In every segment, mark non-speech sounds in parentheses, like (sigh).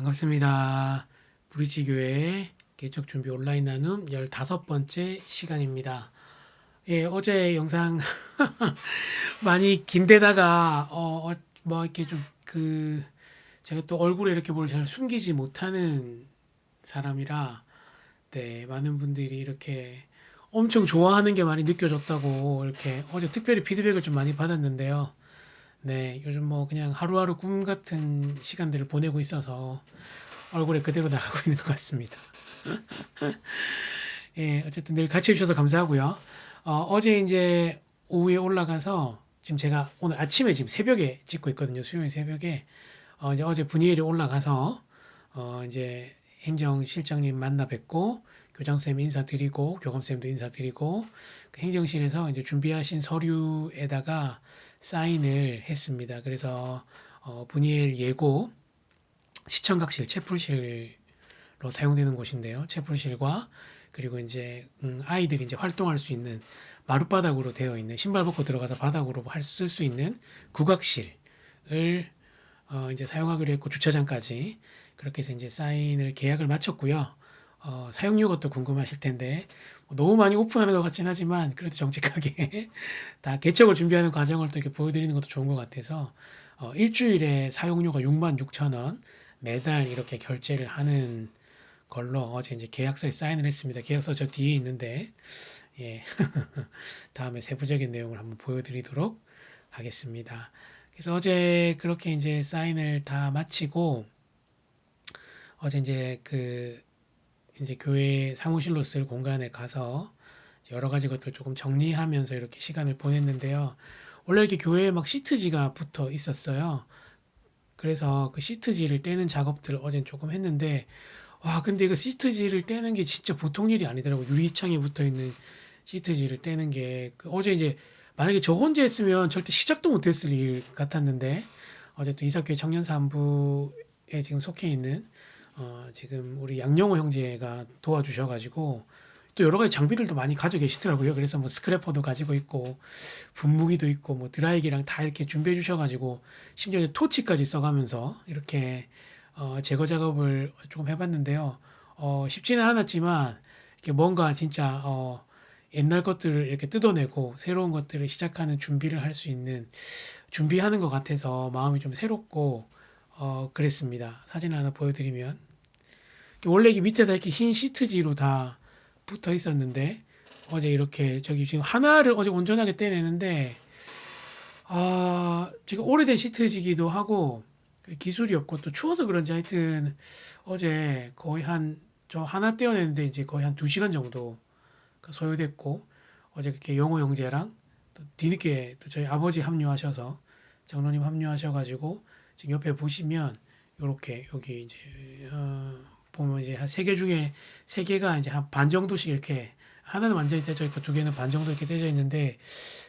반갑습니다. 브리지 교회 개척 준비 온라인 나눔 15번째 시간입니다. 예, 어제 영상 (laughs) 많이 긴데다가 어, 어, 뭐 이렇게 좀 그 제가 또 얼굴에 이렇게 뭘 잘 숨기지 못하는 사람이라 네, 많은 분들이 이렇게 엄청 좋아하는 게 많이 느껴졌다고 이렇게 어제 특별히 피드백을 좀 많이 받았는데요. 네, 요즘 뭐 그냥 하루하루 꿈 같은 시간들을 보내고 있어서 얼굴에 그대로 나가고 (laughs) 있는 것 같습니다. (laughs) 예, 어쨌든 늘 같이 해주셔서 감사하고요. 어, 어제 이제 오후에 올라가서 지금 제가 오늘 아침에 지금 새벽에 찍고 있거든요. 수요일 새벽에. 어, 이제 어제 분이엘에 올라가서 어, 이제 행정실장님 만나 뵙고 교장쌤 인사드리고 교감쌤도 인사드리고 그 행정실에서 이제 준비하신 서류에다가 사인을 했습니다. 그래서 어, 분이엘 예고 시청각실 채플실로 사용되는 곳인데요. 채플실과 그리고 이제 음, 아이들이 이제 활동할 수 있는 마룻바닥으로 되어 있는 신발 벗고 들어가서 바닥으로 쓸 수 있는 국악실을 어, 이제 사용하기로 했고 주차장까지 그렇게 해서 이제 사인을 계약을 마쳤고요. 어, 사용료 것도 궁금하실 텐데 뭐 너무 많이 오픈하는 것 같진 하지만 그래도 정직하게 (laughs) 다 개척을 준비하는 과정을 또 이렇게 보여드리는 것도 좋은 것 같아서 어, 일주일에 사용료가 6만 6천 원 매달 이렇게 결제를 하는 걸로 어제 이제 계약서에 사인을 했습니다. 계약서 저 뒤에 있는데 예 (laughs) 다음에 세부적인 내용을 한번 보여드리도록 하겠습니다. 그래서 어제 그렇게 이제 사인을 다 마치고 어제 이제 그 이제 교회 사무실로 쓸 공간에 가서 여러 가지 것들 조금 정리하면서 이렇게 시간을 보냈는데요. 원래 이렇게 교회에 막 시트지가 붙어 있었어요. 그래서 그 시트지를 떼는 작업들을 어젠 조금 했는데 와 근데 이거 시트지를 떼는 게 진짜 보통 일이 아니더라고 유리창에 붙어 있는 시트지를 떼는 게 그 어제 이제 만약에 저 혼자 했으면 절대 시작도 못했을 일 같았는데 어쨌든 이사교회 청년사부에 지금 속해 있는 어 지금 우리 양영호 형제가 도와주셔가지고 또 여러 가지 장비들도 많이 가져 계시더라고요. 그래서 뭐 스크래퍼도 가지고 있고 분무기도 있고 뭐 드라이기랑 다 이렇게 준비해 주셔가지고 심지어 토치까지 써가면서 이렇게 어 제거 작업을 조금 해봤는데요. 어 쉽지는 않았지만 이렇게 뭔가 진짜 어 옛날 것들을 이렇게 뜯어내고 새로운 것들을 시작하는 준비를 할 수 있는 준비하는 것 같아서 마음이 좀 새롭고 어 그랬습니다. 사진 하나 보여드리면 원래 이게 밑에다 이렇게 흰 시트지로 다 붙어 있었는데 어제 이렇게 저기 지금 하나를 어제 온전하게 떼내는데 아 지금 오래된 시트지기도 하고 기술이 없고 또 추워서 그런지 하여튼 어제 거의 한 저 하나 떼어내는데 이제 거의 한 두 시간 정도 소요됐고 어제 그렇게 영호 형제랑 또 뒤늦게 또 저희 아버지 합류하셔서 장로님 합류하셔가지고 지금 옆에 보시면 요렇게 여기 이제 어 보면 이제 한 세 개 중에 세 개가 이제 한 반 정도씩 이렇게 하나는 완전히 떼져 있고 두 개는 반 정도 이렇게 떼져 있는데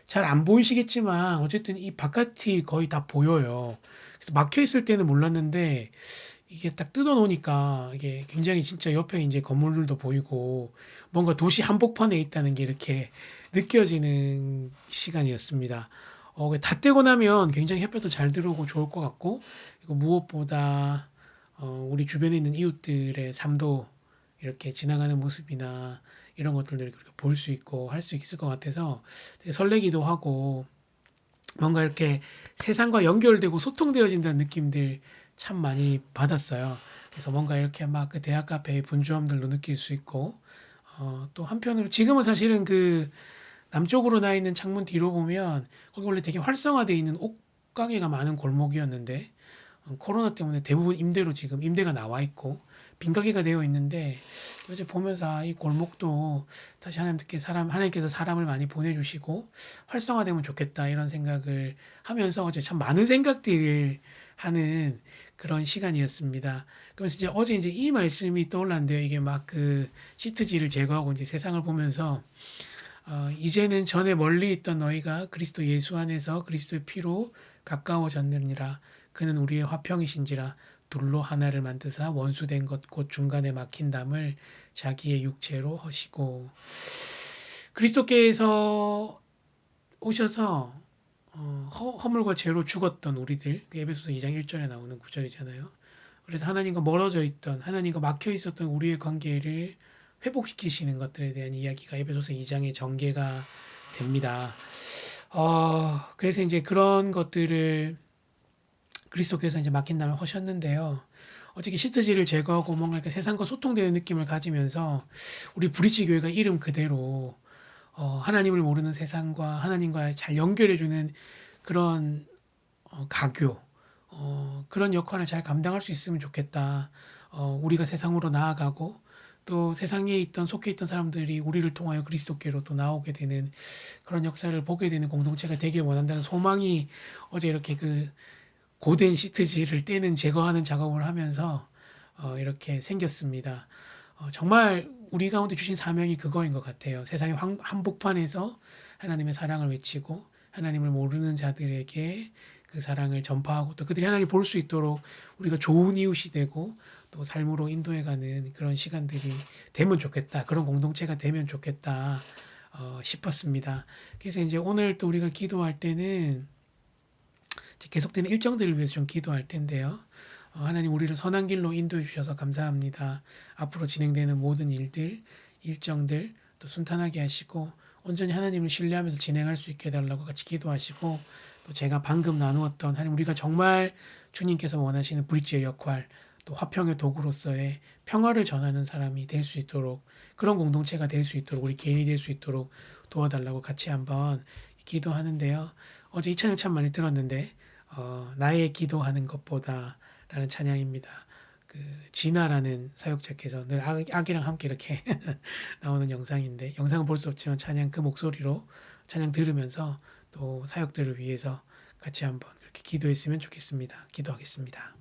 잘 안 보이시겠지만 어쨌든 이 바깥이 거의 다 보여요. 그래서 막혀 있을 때는 몰랐는데 이게 딱 뜯어 놓으니까 이게 굉장히 진짜 옆에 이제 건물들도 보이고 뭔가 도시 한복판에 있다는 게 이렇게 느껴지는 시간이었습니다. 어, 다 떼고 나면 굉장히 햇볕도 잘 들어오고 좋을 것 같고, 그리고 무엇보다, 어, 우리 주변에 있는 이웃들의 삶도 이렇게 지나가는 모습이나 이런 것들을 볼 수 있고 할 수 있을 것 같아서 설레기도 하고, 뭔가 이렇게 세상과 연결되고 소통되어진다는 느낌들 참 많이 받았어요. 그래서 뭔가 이렇게 막 그 대학 카페의 분주함들도 느낄 수 있고, 어, 또 한편으로 지금은 사실은 그 남쪽으로 나 있는 창문 뒤로 보면 거기 원래 되게 활성화되어 있는 옷가게가 많은 골목이었는데 어, 코로나 때문에 대부분 임대로 지금 임대가 나와 있고 빈가게가 되어 있는데 어제 보면서 아, 이 골목도 다시 하나님께 사람 하나님께서 사람을 많이 보내주시고 활성화되면 좋겠다 이런 생각을 하면서 어제 참 많은 생각들을 하는 그런 시간이었습니다. 그래서 이제 어제 이제 이 말씀이 떠올랐는데요. 이게 막 그 시트지를 제거하고 이제 세상을 보면서 어, 이제는 전에 멀리 있던 너희가 그리스도 예수 안에서 그리스도의 피로 가까워졌느니라. 그는 우리의 화평이신지라 둘로 하나를 만드사 원수된 것 곧 중간에 막힌 담을 자기의 육체로 허시고 그리스도께서 오셔서 어, 허, 허물과 죄로 죽었던 우리들 그 에베소서 2장 1절에 나오는 구절이잖아요. 그래서 하나님과 멀어져 있던 하나님과 막혀 있었던 우리의 관계를 회복시키시는 것들에 대한 이야기가 에베소서 2장의 전개가 됩니다. 어, 그래서 이제 그런 것들을 그리스도께서 이제 맡긴다면 하셨는데요. 어떻게 시트지를 제거하고 뭔가 이렇게 세상과 소통되는 느낌을 가지면서 우리 브리지 교회가 이름 그대로 어, 하나님을 모르는 세상과 하나님과 잘 연결해주는 그런 어, 가교 어, 그런 역할을 잘 감당할 수 있으면 좋겠다. 어, 우리가 세상으로 나아가고 또 세상에 있던 속해 있던 사람들이 우리를 통하여 그리스도께로 또 나오게 되는 그런 역사를 보게 되는 공동체가 되길 원한다는 소망이 어제 이렇게 그 고된 시트지를 떼는 제거하는 작업을 하면서 어, 이렇게 생겼습니다. 어, 정말 우리 가운데 주신 사명이 그거인 것 같아요. 세상의 황- 한복판에서 하나님의 사랑을 외치고 하나님을 모르는 자들에게 그 사랑을 전파하고 또 그들이 하나님 볼 수 있도록 우리가 좋은 이웃이 되고 또 삶으로 인도해가는 그런 시간들이 되면 좋겠다. 그런 공동체가 되면 좋겠다 어, 싶었습니다. 그래서 이제 오늘 또 우리가 기도할 때는 계속되는 일정들을 위해서 좀 기도할 텐데요. 어, 하나님 우리를 선한 길로 인도해 주셔서 감사합니다. 앞으로 진행되는 모든 일들, 일정들 또 순탄하게 하시고 온전히 하나님을 신뢰하면서 진행할 수 있게 해달라고 같이 기도하시고 또 제가 방금 나누었던 하나님 우리가 정말 주님께서 원하시는 브릿지의 역할 또 화평의 도구로서의 평화를 전하는 사람이 될 수 있도록 그런 공동체가 될 수 있도록 우리 개인이 될 수 있도록 도와달라고 같이 한번 기도하는데요. 어제 이 찬양 참 많이 들었는데 어, 나의 기도하는 것보다 라는 찬양입니다. 그 진아라는 사역자께서 늘 아, 아기 랑 함께 이렇게 (laughs) 나오는 영상인데 영상은 볼 수 없지만 찬양 그 목소리로 찬양 들으면서 또 사역들을 위해서 같이 한번 그렇게 기도했으면 좋겠습니다. 기도하겠습니다.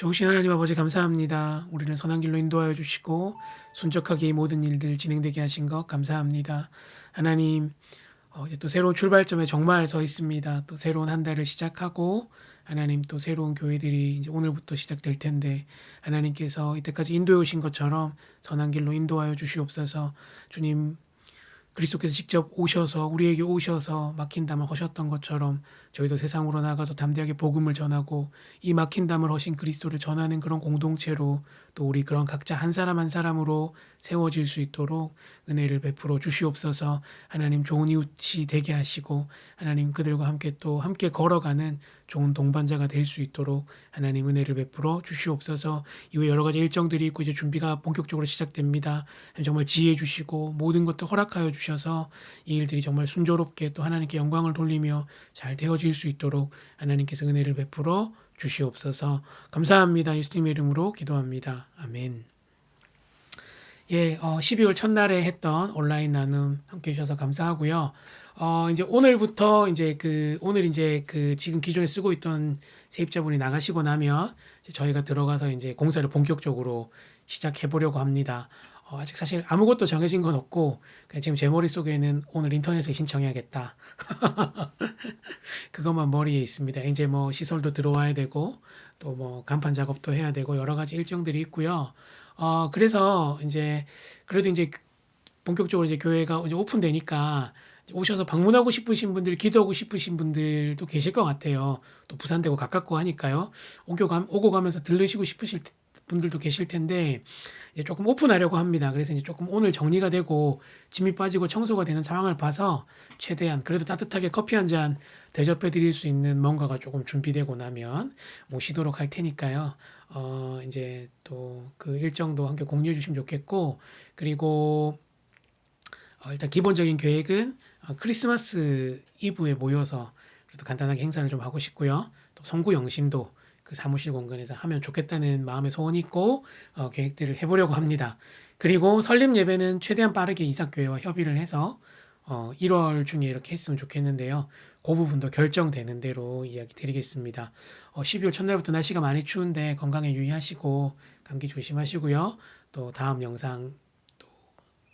좋으신 하나님 아버지 감사합니다. 우리를 선한 길로 인도하여 주시고 순적하게 이 모든 일들 진행되게 하신 것 감사합니다. 하나님 어, 이제 또 새로운 출발점에 정말 서 있습니다. 또 새로운 한 달을 시작하고 하나님 또 새로운 교회들이 이제 오늘부터 시작될 텐데 하나님께서 이때까지 인도해 오신 것처럼 선한 길로 인도하여 주시옵소서. 주님 그리스도께서 직접 오셔서 우리에게 오셔서 막힌 담을 허셨던 것처럼 저희도 세상으로 나가서 담대하게 복음을 전하고 이 막힌 담을 허신 그리스도를 전하는 그런 공동체로 또 우리 그런 각자 한 사람 한 사람으로 세워질 수 있도록 은혜를 베풀어 주시옵소서. 하나님 좋은 이웃이 되게 하시고 하나님 그들과 함께 또 함께 걸어가는 좋은 동반자가 될 수 있도록 하나님 은혜를 베풀어 주시옵소서. 이후에 여러 가지 일정들이 있고 이제 준비가 본격적으로 시작됩니다. 정말 지혜 주시고 모든 것들 허락하여 주셔서 이 일들이 정말 순조롭게 또 하나님께 영광을 돌리며 잘 되어질 수 있도록 하나님께서 은혜를 베풀어 주시옵소서. 감사합니다. 예수님의 이름으로 기도합니다. 아멘. 예, 어, 12월 첫날에 했던 온라인 나눔 함께 해주셔서 감사하고요. 어, 이제 오늘부터 이제 그, 오늘 이제 그 지금 기존에 쓰고 있던 세입자분이 나가시고 나면 저희가 들어가서 이제 공사를 본격적으로 시작해 보려고 합니다. 어, 아직 사실 아무것도 정해진 건 없고, 그냥 지금 제 머릿속에는 오늘 인터넷에 신청해야겠다. (laughs) 그것만 머리에 있습니다. 이제 뭐 시설도 들어와야 되고, 또 뭐 간판 작업도 해야 되고, 여러 가지 일정들이 있고요. 어, 그래서 이제 그래도 이제 본격적으로 이제 교회가 이제 오픈되니까 오셔서 방문하고 싶으신 분들, 기도하고 싶으신 분들도 계실 것 같아요. 또 부산되고 가깝고 하니까요. 오고, 가, 오고 가면서 들르시고 싶으실 분들도 계실 텐데 조금 오픈하려고 합니다. 그래서 이제 조금 오늘 정리가 되고 짐이 빠지고 청소가 되는 상황을 봐서 최대한 그래도 따뜻하게 커피 한 잔 대접해 드릴 수 있는 뭔가가 조금 준비되고 나면 모시도록 할 테니까요. 어, 이제 또 그 일정도 함께 공유해 주시면 좋겠고 그리고 어, 일단 기본적인 계획은 어, 크리스마스 이브에 모여서 그래도 간단하게 행사를 좀 하고 싶고요. 또 송구 영신도 그 사무실 공간에서 하면 좋겠다는 마음의 소원이 있고 어, 계획들을 해보려고 합니다. 그리고 설립 예배는 최대한 빠르게 이삭교회와 협의를 해서 어, 1월 중에 이렇게 했으면 좋겠는데요. 그 부분도 결정되는 대로 이야기 드리겠습니다. 어, 12월 첫날부터 날씨가 많이 추운데 건강에 유의하시고 감기 조심하시고요. 또 다음 영상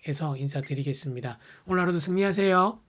또 에서 인사드리겠습니다. 오늘 하루도 승리하세요.